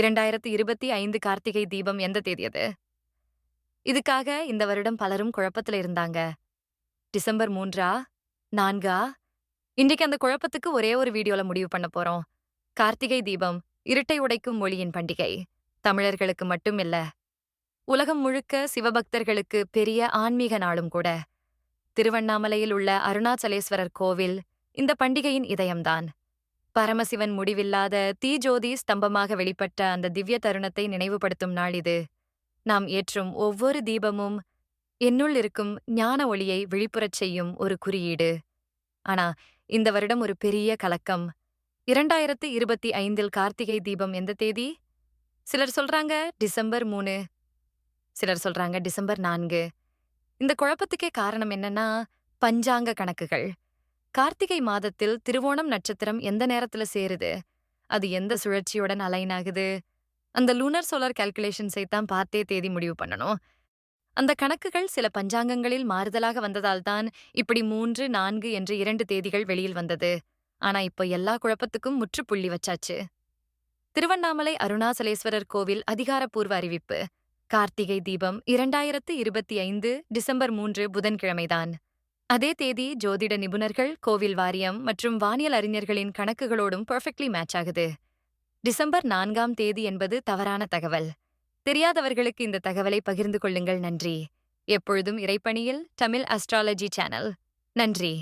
இரண்டாயிரத்தி இருபத்தி ஐந்து கார்த்திகை தீபம் எந்த தேதி அது இதுக்காக இந்த வருடம் பலரும் குழப்பத்துல இருந்தாங்க. டிசம்பர் மூன்றா? நான்கா? இன்றைக்கு அந்த குழப்பத்துக்கு ஒரே ஒரு வீடியோல முடிவு பண்ண போறோம். கார்த்திகை தீபம் இருட்டை உடைக்கும் மொழியின் பண்டிகை. தமிழர்களுக்கு மட்டும் இல்ல. உலகம் முழுக்க சிவபக்தர்களுக்கு பெரிய ஆன்மீக நாளும் கூட. திருவண்ணாமலையில் உள்ள அருணாச்சலேஸ்வரர் கோவில் இந்த பண்டிகையின் இதயம்தான். பரமசிவன் முடிவில்லாத தீஜோதி ஸ்தம்பமாக வெளிப்பட்ட அந்த திவ்ய தருணத்தை நினைவுபடுத்தும் நாள் இது. நாம் ஏற்றும் ஒவ்வொரு தீபமும் என்னுள் இருக்கும் ஞான ஒளியை விழிப்புறச் செய்யும் ஒரு குறியீடு. ஆனா இந்த வருடம் ஒரு பெரிய கலக்கம். இரண்டாயிரத்து இருபத்தி ஐந்தில் கார்த்திகை தீபம் எந்த தேதி? சிலர் சொல்றாங்க டிசம்பர் மூணு. சிலர் சொல்றாங்க டிசம்பர் நான்கு. இந்த குழப்பத்துக்கே காரணம் என்னன்னா பஞ்சாங்க கணக்குகள். கார்த்திகை மாதத்தில் திருவோணம் நட்சத்திரம் எந்த நேரத்துல சேருது? அது எந்த சுழற்சியுடன் அலைன் ஆகுது? அந்த லூனர் சோலார் கால்குலேஷன்ஸை தான் பார்த்தே தேதி முடிவு பண்ணணும். அந்த கணக்குகள் சில பஞ்சாங்கங்களில் மாறுதலாக வந்ததால் தான் இப்படி மூன்று நான்கு என்று இரண்டு தேதிகள் வெளியில் வந்தது. ஆனா இப்போ எல்லா குழப்பத்துக்கும் முற்றுப்புள்ளி வச்சாச்சு. திருவண்ணாமலை அருணாசலேஸ்வரர் கோவில் அதிகாரப்பூர்வ அறிவிப்பு. கார்த்திகை தீபம் இரண்டாயிரத்து இருபத்தி ஐந்து டிசம்பர் மூன்று புதன்கிழமைதான். அதே தேதி ஜோதிட நிபுணர்கள் கோவில் வாரியம் மற்றும் வானியல் அறிஞர்களின் கணக்குகளோடும் பெர்ஃபெக்ட்லி மேட்ச் ஆகுது. டிசம்பர் நான்காம் தேதி என்பது தவறான தகவல். தெரியாதவர்களுக்கு இந்த தகவலை பகிர்ந்து கொள்ளுங்கள். நன்றி. எப்பொழுதும் இறைப்பணியில் தமிழ் அஸ்ட்ராலஜி சேனல் நன்றி.